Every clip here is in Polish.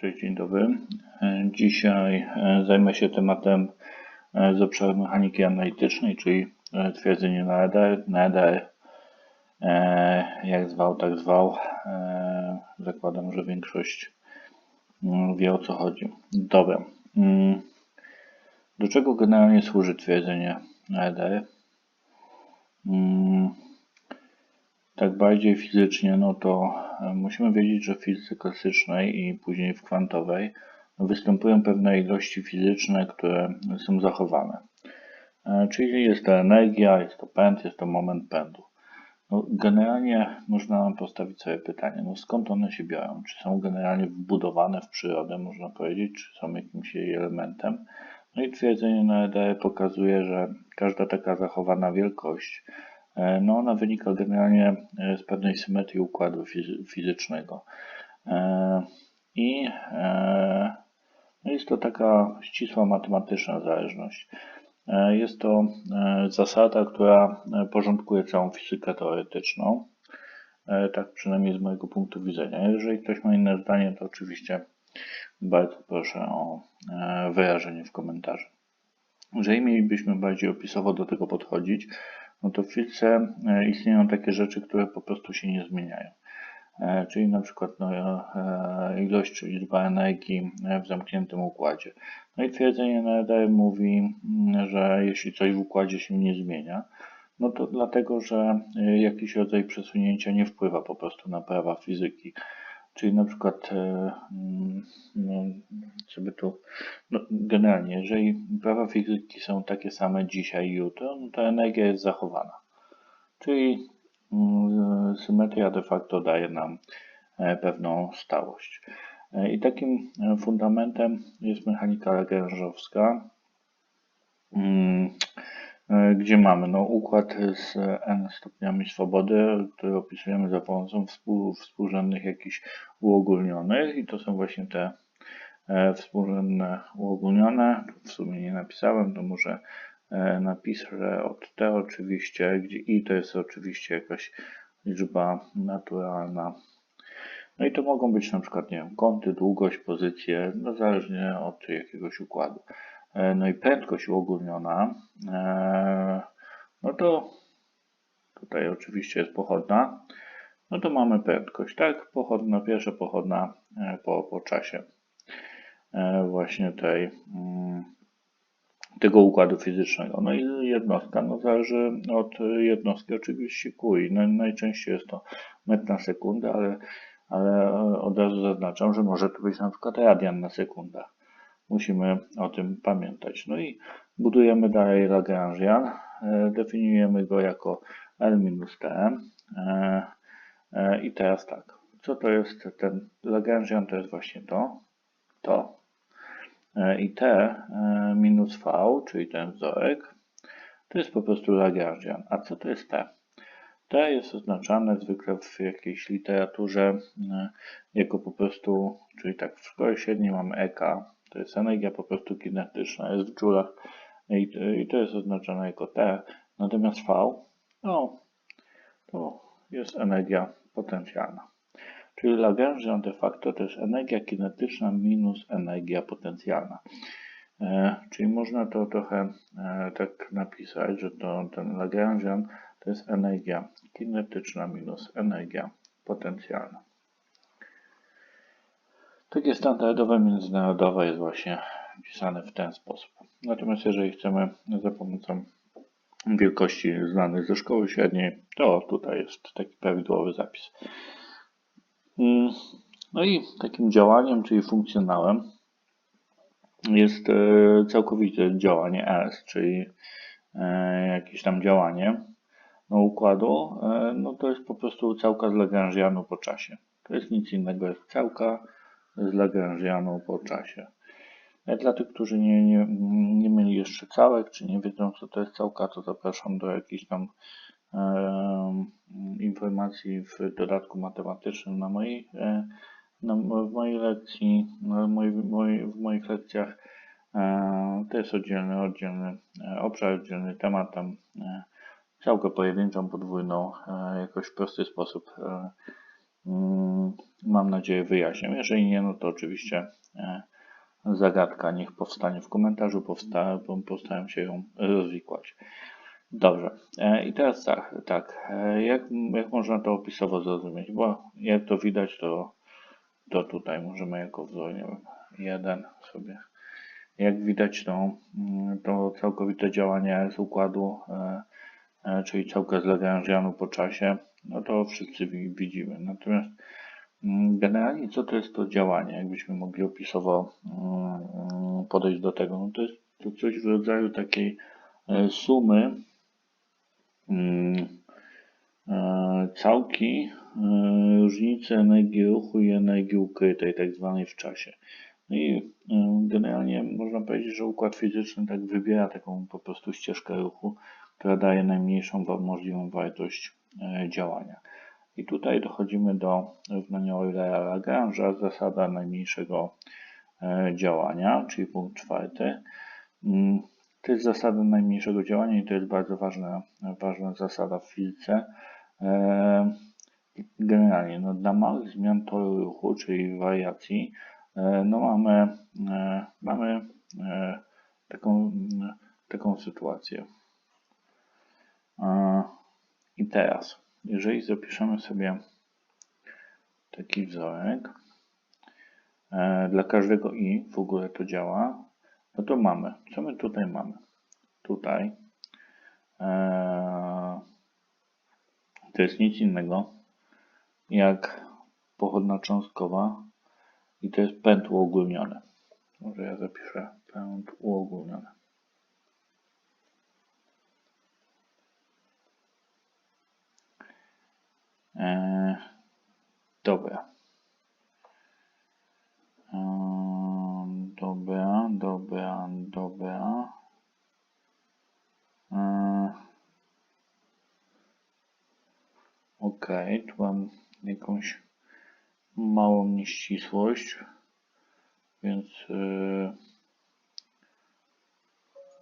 Cześć, dzień dobry. E, Dzisiaj e, zajmę się tematem e, z obszaru mechaniki analitycznej, czyli twierdzenie na EDR. Na EDR, jak zwał, tak zwał. Zakładam, że większość mm, wie o co chodzi. Dobra. Mm, Do czego generalnie służy twierdzenie na EDR? Tak bardziej fizycznie, no to e, musimy wiedzieć, że w fizyce klasycznej i później w kwantowej występują pewne ilości fizyczne, które są zachowane. E, Czyli jest to energia, jest to pęd, jest to moment pędu. No, generalnie można nam postawić sobie pytanie, no skąd one się biorą? Czy są generalnie wbudowane w przyrodę, można powiedzieć, czy są jakimś jej elementem? No i twierdzenie na EDR pokazuje, że każda taka zachowana wielkość No, ona wynika generalnie e, z pewnej symetrii układu fizy- fizycznego. E, I e, no jest to taka ścisła matematyczna zależność. E, Jest to e, zasada, która e, porządkuje całą fizykę teoretyczną. E, Tak przynajmniej z mojego punktu widzenia. Jeżeli ktoś ma inne zdanie, to oczywiście bardzo proszę o e, wyrażenie w komentarzu. Jeżeli mielibyśmy bardziej opisowo do tego podchodzić, no to w fizyce e, istnieją takie rzeczy, które po prostu się nie zmieniają. E, Czyli na przykład no, e, ilość czy liczba energii w zamkniętym układzie. No i twierdzenie EDR mówi, mm, że jeśli coś w układzie się nie zmienia, no to dlatego, że jakiś rodzaj przesunięcia nie wpływa po prostu na prawa fizyki. Czyli na przykład, e, mm, żeby tu, no, generalnie, jeżeli prawa fizyki są takie same dzisiaj i jutro, no to energia jest zachowana. Czyli mm, symetria de facto daje nam e, pewną stałość. E, I takim e, fundamentem jest mechanika lagrange'owska, mm, e, gdzie mamy no, układ z n stopniami swobody, który opisujemy za pomocą współ, współrzędnych jakichś uogólnionych i to są właśnie te e, współrzędne uogólnione. W sumie nie napisałem, to może e, napiszę od t oczywiście, gdzie i to jest oczywiście jakaś liczba naturalna. No i to mogą być na przykład, nie wiem, kąty, długość, pozycje, no zależnie od jakiegoś układu. E, No i prędkość uogólniona, e, no to tutaj oczywiście jest pochodna, no to mamy prędkość, tak? Pochodna, pierwsza pochodna e, po, po czasie właśnie tej, mm, tego układu fizycznego. No i jednostka, no zależy od jednostki oczywiście QI. No, najczęściej jest to metr na sekundę, ale, ale od razu zaznaczam, że może to być na przykład radian na sekundę. Musimy o tym pamiętać. No i budujemy dalej Lagrangian. E, Definiujemy go jako L minus T. E, e, I teraz tak, co to jest ten Lagrangian? To jest właśnie to, to. I T minus V, czyli ten wzorek, to jest po prostu Lagrangian. A co to jest T? T jest oznaczane zwykle w jakiejś literaturze jako po prostu, czyli tak w szkole średniej mamy EK, to jest energia po prostu kinetyczna, jest w joulach i, i to jest oznaczone jako T, natomiast V, no, to jest energia potencjalna. Czyli Lagrangian de facto to jest energia kinetyczna minus energia potencjalna. E, czyli można to trochę e, tak napisać, że to, ten Lagrangian to jest energia kinetyczna minus energia potencjalna. Takie standardowe międzynarodowe jest właśnie pisane w ten sposób. Natomiast jeżeli chcemy za pomocą wielkości znanych ze szkoły średniej, to tutaj jest taki prawidłowy zapis. Mm, No i takim działaniem, czyli funkcjonałem, jest e, całkowite działanie S, czyli e, jakieś tam działanie no, układu, e, no to jest po prostu całka z Lagrangianu po czasie. To jest nic innego, jest całka z Lagrangianu po czasie. E, Dla tych, którzy nie, nie, nie mieli jeszcze całek, czy nie wiedzą, co to jest całka, to zapraszam do jakichś tam e, informacji w dodatku matematycznym na mojej, e, na, w mojej lekcji, na w moich lekcjach. To jest oddzielny, oddzielny obszar, oddzielny temat. Tam całkę pojedynczą, podwójną, jakoś w prosty sposób mam nadzieję wyjaśnię. Jeżeli nie, no to oczywiście e, zagadka niech powstanie w komentarzu, powsta, postaram się ją rozwikłać. Dobrze. E, I teraz tak, tak. E, jak, jak można to opisowo zrozumieć? Bo jak to widać, to, to tutaj możemy jako wzór, nie wiem, jeden sobie. Jak widać, to, mm, to całkowite działanie z układu, czyli całkę z Lagrangianu po czasie, no to wszyscy widzimy. Natomiast mm, generalnie co to jest to działanie? Jakbyśmy mogli opisowo mm, podejść do tego, no to jest to coś w rodzaju takiej sumy Mm, e, całki e, różnicy energii ruchu i energii ukrytej, tak zwanej w czasie. No i e, generalnie można powiedzieć, że układ fizyczny tak wybiera taką po prostu ścieżkę ruchu, która daje najmniejszą możliwą wartość działania. I tutaj dochodzimy do równania Eulera-Lagrange'a, zasada najmniejszego działania, czyli punkt czwarty. Mm, to jest zasada najmniejszego działania i to jest bardzo ważna, ważna zasada w fizyce. E, generalnie no, dla małych zmian toru ruchu, czyli wariacji, e, no mamy, e, mamy taką, taką sytuację. I teraz, jeżeli zapiszemy sobie taki wzorek, dla każdego i w ogóle to działa, no to mamy. Co my tutaj mamy? Tutaj ee, to jest nic innego jak pochodna cząstkowa i to jest pęd uogólniony. Może ja zapiszę pęd uogólniony. Eee, dobra. Dobra, dobra, dobra. Eee, ok, tu mam jakąś małą nieścisłość, więc yy,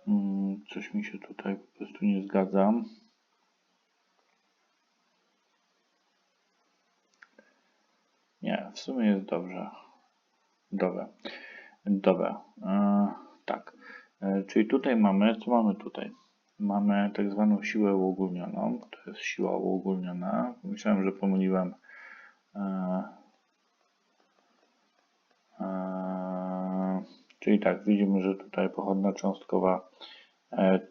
yy, coś mi się tutaj po prostu nie zgadza. Nie, w sumie jest dobrze. Dobra. Dobra, e, tak. E, czyli tutaj mamy, co mamy tutaj? Mamy tak zwaną siłę uogólnioną. To jest siła uogólniona. Myślałem, że pomyliłem. E, czyli tak, widzimy, że tutaj pochodna cząstkowa.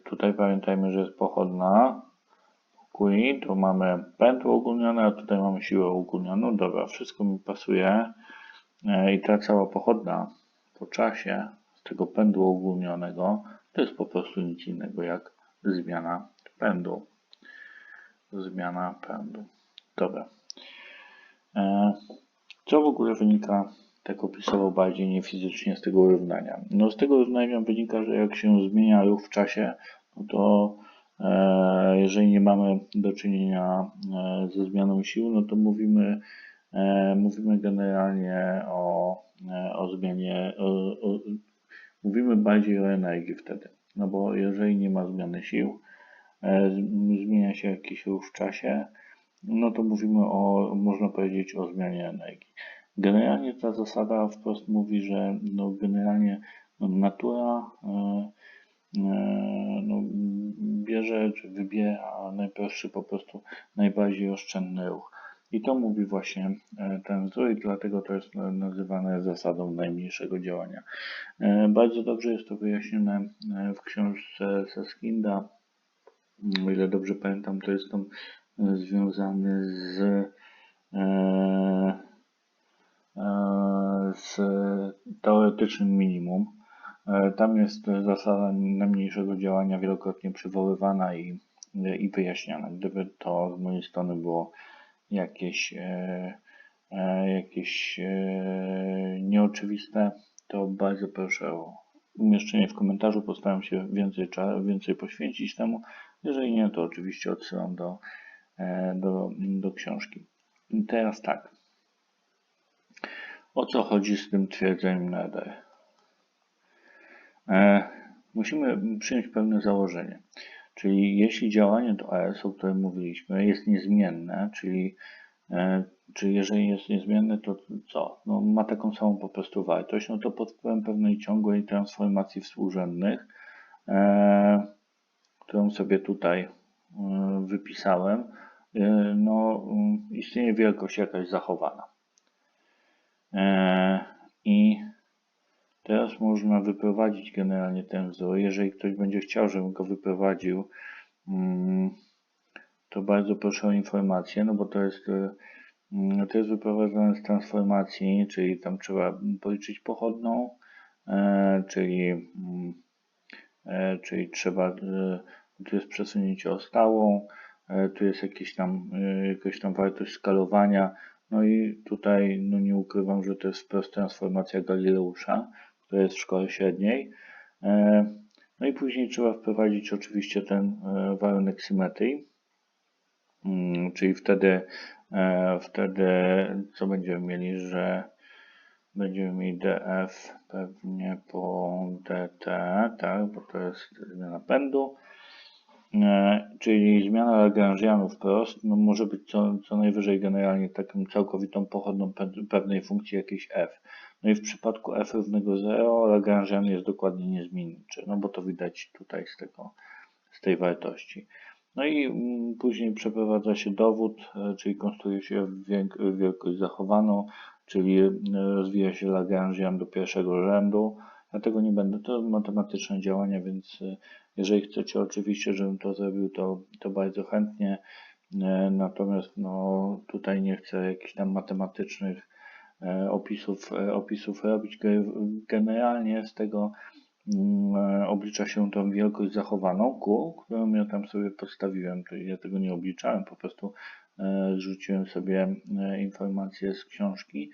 Tutaj pamiętajmy, że jest pochodna. QI, tu mamy pęd uogólniony, a tutaj mamy siłę uogólnioną. Dobra, wszystko mi pasuje. I ta cała pochodna po czasie z tego pędu ogólnionego to jest po prostu nic innego jak zmiana pędu. Zmiana pędu. Dobra. E, co w ogóle wynika tak opisowo bardziej niefizycznie z tego równania? No z tego równania wynika, że jak się zmienia ruch w czasie, no to e, jeżeli nie mamy do czynienia e, ze zmianą sił, no to mówimy, mówimy generalnie o E, o zmianie, o, o, mówimy bardziej o energii wtedy. No bo jeżeli nie ma zmiany sił, e, zmienia się jakiś ruch w czasie, no to mówimy o, można powiedzieć o zmianie energii. Generalnie ta zasada wprost mówi, że no generalnie natura e, no, bierze czy wybiera najprostszy po prostu najbardziej oszczędny ruch. I to mówi właśnie e, ten wzór i dlatego to jest nazywane zasadą najmniejszego działania. E, bardzo dobrze jest to wyjaśnione e, w książce Saskinda. O ile dobrze pamiętam, to jest on związany z, z teoretycznym minimum. Tam jest zasada najmniejszego działania wielokrotnie przywoływana i, i wyjaśniana. Gdyby to z mojej strony było jakieś, e, e, jakieś e, nieoczywiste, to bardzo proszę o umieszczenie w komentarzu. Postaram się więcej, więcej poświęcić temu. Jeżeli nie, to oczywiście odsyłam do, do, do książki. Teraz tak. O co chodzi z tym twierdzeniem Nether? Musimy przyjąć pewne założenie. Czyli jeśli działanie do AS, o którym mówiliśmy, jest niezmienne, czyli E, Czy jeżeli jest niezmienny, to co? No, ma taką samą po prostu wartość, no to pod wpływem pewnej ciągłej transformacji współrzędnych, e, którą sobie tutaj e, wypisałem, e, no, istnieje wielkość jakaś zachowana. E, I teraz można wyprowadzić generalnie ten wzór. Jeżeli ktoś będzie chciał, żebym go wyprowadził, mm, to bardzo proszę o informację, no bo to jest, e, mm, to jest wyprowadzone z transformacji, czyli tam trzeba policzyć pochodną, e, czyli, mm, e, czyli trzeba, tu jest przesunięcie o stałą, tu jest jakieś tam, jakaś tam wartość skalowania, no i tutaj no nie ukrywam, że to jest wprost transformacja Galileusza, która jest w szkole średniej. E, No i później trzeba wprowadzić oczywiście ten e, warunek symetrii. Mm, Czyli wtedy, e, wtedy co będziemy mieli, że będziemy mieli df pewnie po dt, tak, bo to jest zmiana pędu. Czyli zmiana Lagrangianów wprost no może być co, co najwyżej generalnie taką całkowitą pochodną pe- pewnej funkcji jakiejś f. No i w przypadku f równego 0 Lagrangian jest dokładnie niezmienniczy, no bo to widać tutaj z tego, z tej wartości. No i mm, później przeprowadza się dowód, e, czyli konstruuje się wielkość zachowaną, czyli e, rozwija się Lagrangian do pierwszego rzędu. Ja tego nie będę, to matematyczne działania, więc e, jeżeli chcecie oczywiście, żebym to zrobił, to, to bardzo chętnie. Natomiast no, tutaj nie chcę jakichś tam matematycznych opisów, e, opisów robić. Ge- Generalnie z tego mm, e, oblicza się tą wielkość zachowaną Q, którą ja tam sobie podstawiłem. To ja tego nie obliczałem, po prostu e, zrzuciłem sobie e, informacje z książki.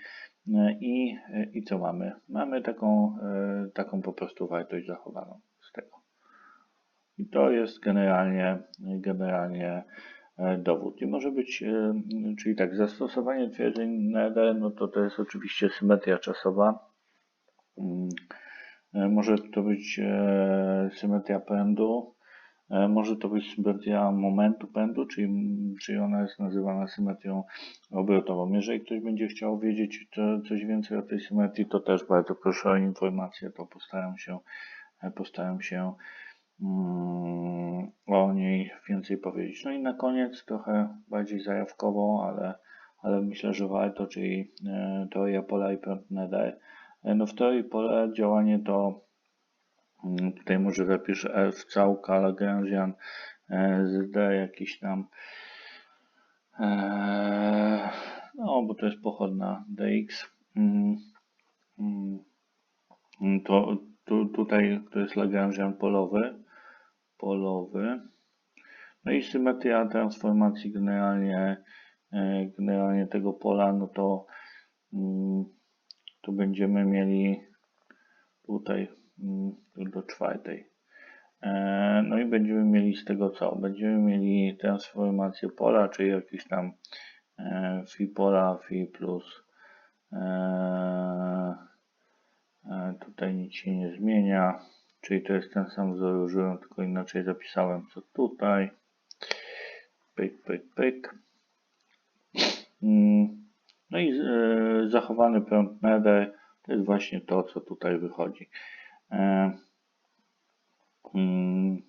E, I, e, I co mamy? Mamy taką, e, taką po prostu wartość zachowaną z tego. I to jest generalnie, generalnie e, dowód. I może być, e, czyli tak, zastosowanie twierdzeń NEDE, no to to jest oczywiście symetria czasowa. Mm, e, Może to być e, symetria pędu, e, może to być symetria momentu pędu, czyli, czyli ona jest nazywana symetrią obrotową. Jeżeli ktoś będzie chciał wiedzieć coś więcej o tej symetrii, to też bardzo proszę o informację, to postaram się, e, postaram się o niej więcej powiedzieć. No i na koniec trochę bardziej zajawkowo, ale, ale myślę, że warto, czyli e, teoria pola i. E, No w teorii pola działanie to mm, tutaj może zapiszę F całka Lagrangian e, z D jakiś tam e, no bo to jest pochodna dx Mm, mm, mm, to tu, tutaj to jest Lagrangian polowy polowy no i symetria transformacji generalnie e, generalnie tego pola no to mm, to będziemy mieli tutaj mm, do czwartej. E, No i będziemy mieli z tego co? Będziemy mieli transformację pola, czyli jakiś tam e, phi pola, phi plus. E, e, Tutaj nic się nie zmienia, czyli to jest ten sam wzór, użyłem, tylko inaczej zapisałem co tutaj. Pyk, pyk, pyk. Mm, No i e, zachowany prąd Nether to jest właśnie to, co tutaj wychodzi. E, mm,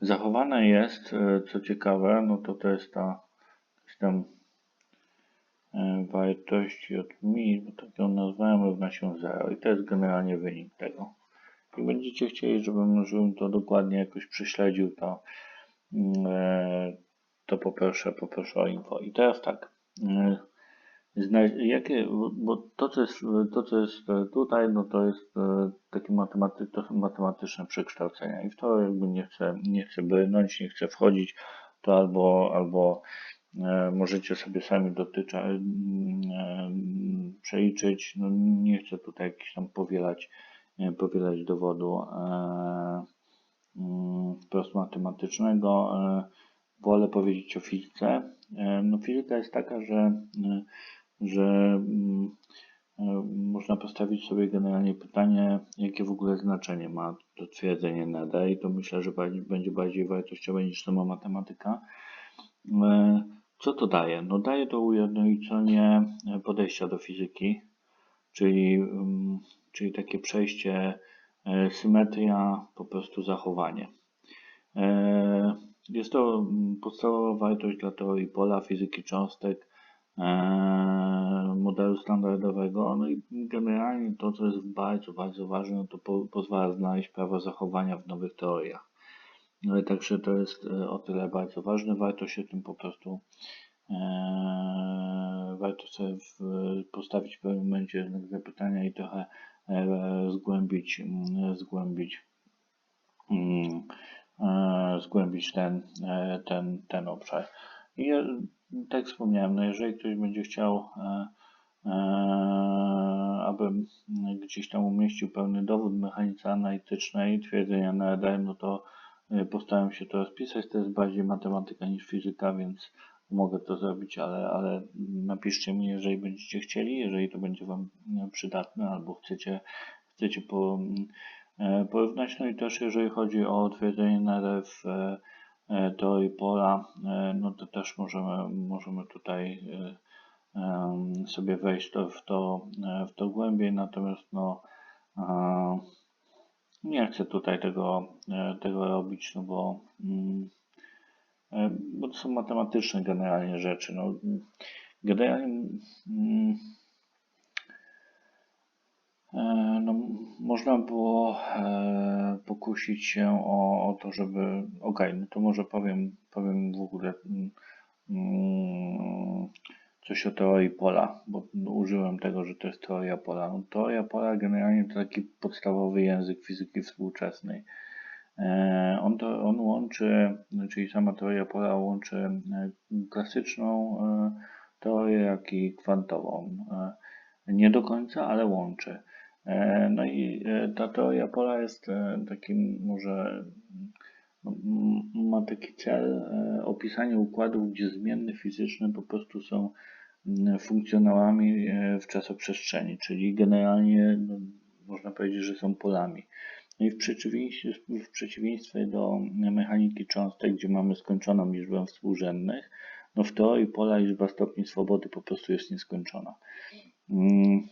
Zachowane jest, e, co ciekawe, no to to jest ta tam wartość od mi, bo tak ją nazwałem, równa się 0 i to jest generalnie wynik tego. Jak będziecie chcieli, żebym, żebym to dokładnie jakoś prześledził, to, mm, e, to poproszę, poproszę o info. I teraz tak, e, jakie, bo to co, jest, to, co jest tutaj, no to jest e, takie matematy, to są matematyczne przekształcenia. I w to jakby nie chcę, nie chcę brnąć, nie chcę wchodzić, to albo, albo możecie sobie sami dotycza, e, przeliczyć, no nie chcę tutaj jakiś tam powielać, powielać dowodu e, mm, wprost matematycznego. E, wolę powiedzieć o fizyce. E, No fizyka jest taka, że e, że mm, e, można postawić sobie generalnie pytanie, jakie w ogóle znaczenie ma to twierdzenie NEDA i to myślę, że będzie bardziej wartościowe niż sama matematyka. E, Co to daje? No daje to ujednolicenie podejścia do fizyki, czyli, mm, czyli takie przejście e, symetria, po prostu zachowanie. E, jest to mm, podstawowa wartość dla teorii pola, fizyki cząstek, e, modelu standardowego. No i generalnie to, co jest bardzo, bardzo ważne, to po, pozwala znaleźć prawo zachowania w nowych teoriach. No także to jest o tyle bardzo ważne. Warto się tym po prostu warto sobie postawić w pewnym momencie znak zapytania i trochę zgłębić, mm, zgłębić, mm, e, zgłębić ten, e, ten, ten obszar. I tak wspomniałem, no jeżeli ktoś będzie chciał, abym gdzieś tam umieścił pełny dowód mechanice analitycznej twierdzenia na EDM, no to postaram się to rozpisać. To jest bardziej matematyka niż fizyka, więc mogę to zrobić, ale, ale napiszcie mi, jeżeli będziecie chcieli, jeżeli to będzie Wam przydatne albo chcecie, chcecie po, e, porównać. No i też jeżeli chodzi o twierdzenie NR w e, e, teorii pola, no to też możemy, możemy tutaj sobie wejść to, w, to, w to głębiej, natomiast no nie chcę tutaj tego, tego robić, no bo mm, E, bo to są matematyczne generalnie rzeczy. No, generalnie mm, e, no, można było e, pokusić się o, o to, żeby. Ok, no to może powiem, powiem w ogóle mm, coś o teorii pola, bo użyłem tego, że to jest teoria pola. No, teoria pola generalnie to taki podstawowy język fizyki współczesnej. E, on, to, on łączy, czyli sama teoria pola łączy e, klasyczną e, teorię, jak i kwantową. Nie do końca, ale łączy. No i ta teoria pola jest takim może ma taki cel opisania układów, gdzie zmienne fizyczne po prostu są funkcjonałami w czasoprzestrzeni, czyli generalnie no, można powiedzieć, że są polami. No i w przeciwieństwie, w przeciwieństwie do mechaniki cząstek, gdzie mamy skończoną liczbę współrzędnych, no w teorii pola liczba stopni swobody po prostu jest nieskończona. Mm.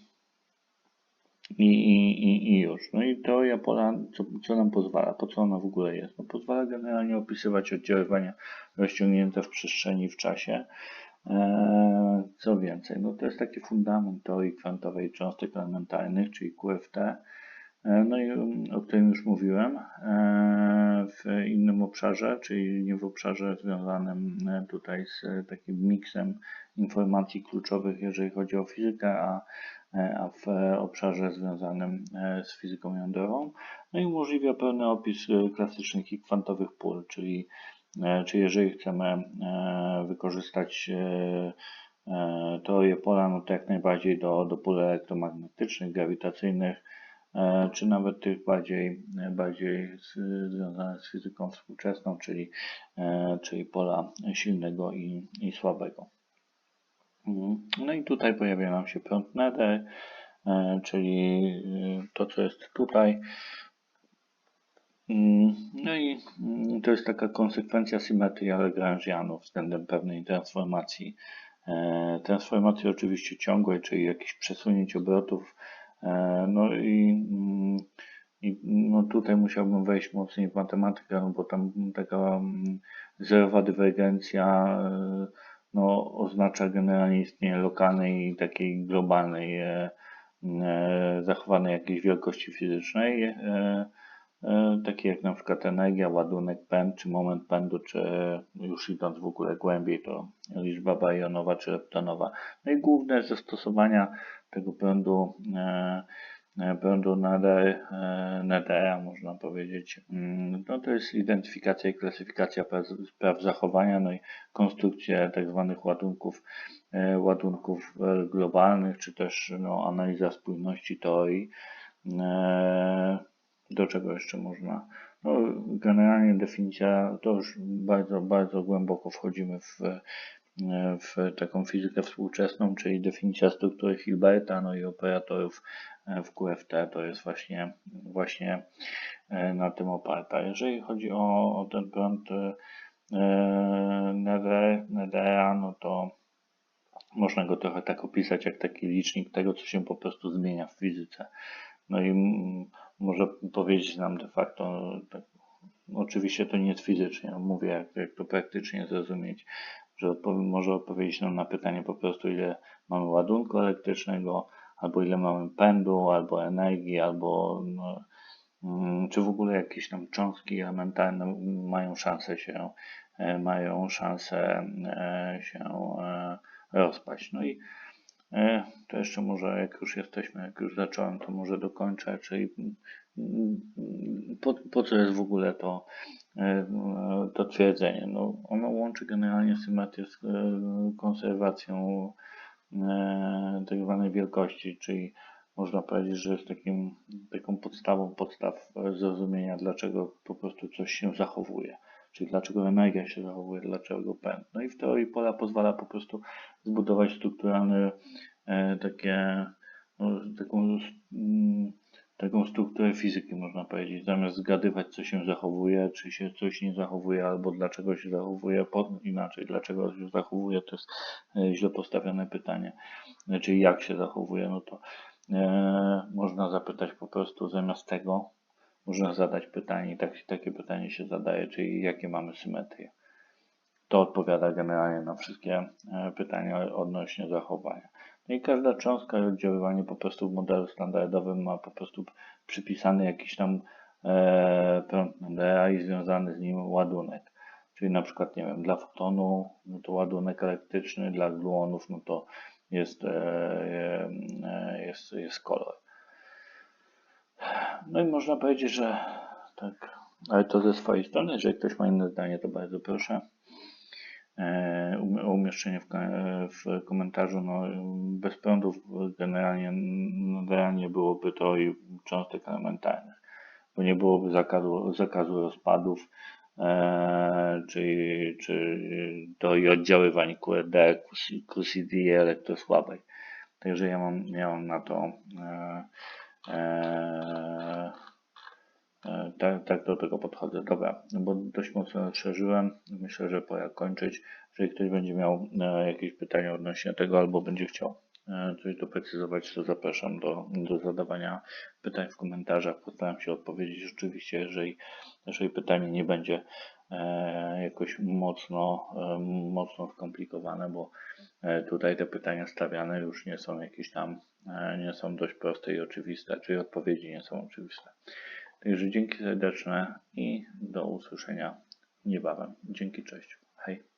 I, i, I już. No i teoria pola, co, co nam pozwala? Po co ona w ogóle jest? No pozwala generalnie opisywać oddziaływania rozciągnięte w przestrzeni i w czasie. Eee, co więcej, no to jest taki fundament teorii kwantowej cząstek elementarnych, czyli QFT. E, no i mm, o którym już mówiłem, e, w innym obszarze, czyli nie w obszarze związanym e, tutaj z takim miksem informacji kluczowych, jeżeli chodzi o fizykę, a, w obszarze związanym z fizyką jądrową. No i umożliwia pełny opis klasycznych i kwantowych pól, czyli, czyli jeżeli chcemy wykorzystać teorię pola, no to jak najbardziej do, do pól elektromagnetycznych, grawitacyjnych, czy nawet tych bardziej, bardziej związanych z fizyką współczesną, czyli, e, czyli pola silnego i, i słabego. Mhm. No i tutaj pojawia nam się prąd nether, e, czyli to, co jest tutaj. Mm, no i mm, to jest taka konsekwencja symetrii Lagrangianów względem pewnej transformacji. Transformacji oczywiście ciągłej, czyli jakichś przesunięć obrotów E, no i, mm, i no tutaj musiałbym wejść mocniej w matematykę, bo tam taka mm, zerowa dywergencja e, no, oznacza generalnie istnienie lokalnej takiej globalnej e, zachowanej jakiejś wielkości fizycznej, takie jak na przykład energia, ładunek pęd, czy moment pędu, czy już idąc w ogóle głębiej, to liczba barionowa czy leptonowa. No i główne zastosowania tego prądu, e, e, prądu nader, można powiedzieć. Mm, no to jest identyfikacja i klasyfikacja praw zachowania, no i konstrukcja tak zwanych ładunków, e, ładunków globalnych, czy też no, analiza spójności teorii. Do czego jeszcze można? No, generalnie definicja, to już bardzo, bardzo głęboko wchodzimy w w taką fizykę współczesną, czyli definicja struktury Hilberta, no i operatorów e, w QFT, to jest właśnie, właśnie e, na tym oparta. Jeżeli chodzi o, o ten prąd NDR, NDR NDA, no to można go trochę tak opisać jak taki licznik tego, co się po prostu zmienia w fizyce. No i może powiedzieć nam de facto, tak, oczywiście to nie jest fizycznie, mówię jak, jak to praktycznie zrozumieć, że odpowie, może odpowiedzieć nam na pytanie po prostu ile mamy ładunku elektrycznego, albo ile mamy pędu, albo energii, albo no, mm, czy w ogóle jakieś tam cząstki elementarne mają szansę się, e, mają szansę e, się e, rozpaść. No i To jeszcze może, jak już jesteśmy, jak już zacząłem, to może dokończę, czyli mm, po, po co jest w ogóle to, to twierdzenie? No, ono łączy generalnie symetrię z e, konserwacją tak zwanej wielkości, czyli można powiedzieć, że jest takim, taką podstawą podstaw zrozumienia, dlaczego po prostu coś się zachowuje. Czyli dlaczego energia się zachowuje, dlaczego pęd. No i w teorii pola pozwala po prostu zbudować strukturalne e, takie, no, taką, mm, taką strukturę fizyki można powiedzieć. Zamiast zgadywać co się zachowuje, czy się coś nie zachowuje, albo dlaczego się zachowuje, pod, inaczej, dlaczego się zachowuje, to jest e, źle postawione pytanie. Czyli jak się zachowuje, no to e, można zapytać po prostu zamiast tego, można zadać pytanie i tak, takie pytanie się zadaje, czyli jakie mamy symetrie. To odpowiada generalnie na wszystkie e, pytania odnośnie zachowania. No i każda cząstka i oddziaływanie po prostu w modelu standardowym ma po prostu przypisany jakiś tam e, prąd NDA i związany z nim ładunek. Czyli na przykład, nie wiem, dla fotonu no to ładunek elektryczny, dla gluonów no to jest, e, e, jest, jest kolor. No i można powiedzieć, że tak, ale to ze swojej strony, jeżeli ktoś ma inne zdanie, to bardzo proszę o umieszczenie w, komentarzu. No, bez prądów generalnie no, realnie byłoby to i cząstek elementarnych, bo nie byłoby zakazu, zakazu rozpadów, e, czy, czy to i oddziaływań QED, QCD elektrosłabej. Także ja mam, ja mam na to e, e, tak, tak do tego podchodzę. Dobra, bo dość mocno rozszerzyłem. Myślę, że pora kończyć. Jeżeli ktoś będzie miał e, jakieś pytania odnośnie tego albo będzie chciał e, coś doprecyzować, to zapraszam do, do zadawania pytań w komentarzach. Postaram się odpowiedzieć oczywiście, jeżeli, jeżeli pytanie nie będzie jakoś mocno, mocno skomplikowane, bo tutaj te pytania stawiane już nie są jakieś tam nie są dość proste i oczywiste, czyli odpowiedzi nie są oczywiste. Także dzięki serdeczne i do usłyszenia niebawem. Dzięki, cześć. Hej.